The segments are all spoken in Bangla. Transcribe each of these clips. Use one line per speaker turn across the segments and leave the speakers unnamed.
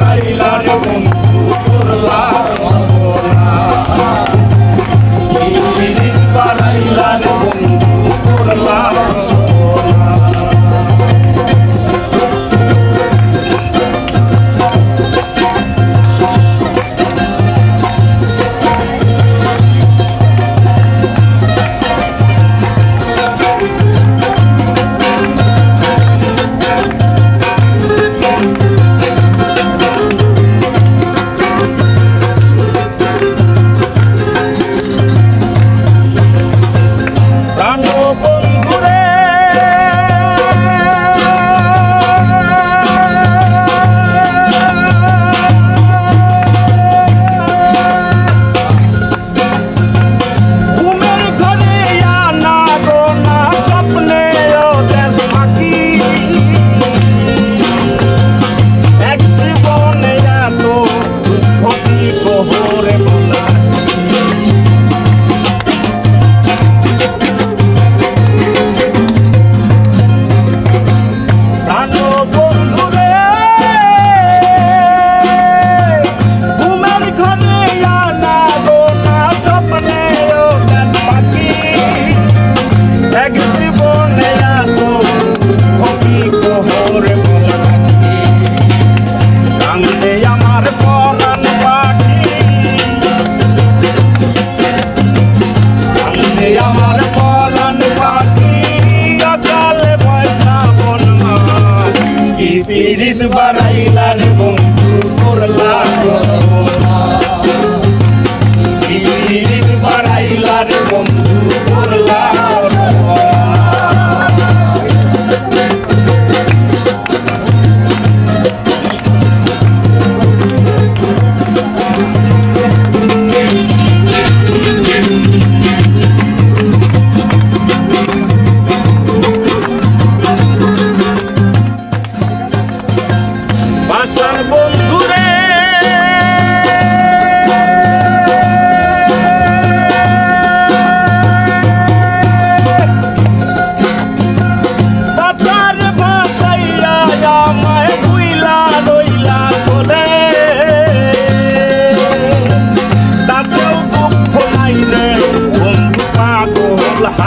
bailar y la. শহীদ বানাইলার বন্ধু করলা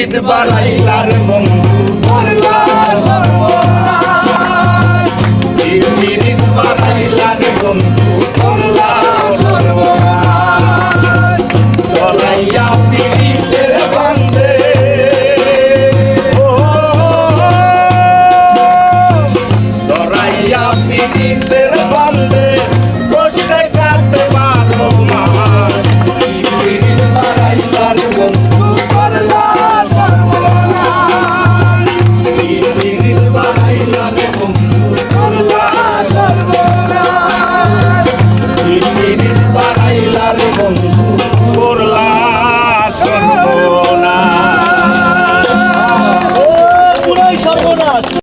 পণ্ডিত বানাইলার বন্ধু। পীড়িত বানাইলার বন্ধু। বাড়ির বাড়াইলা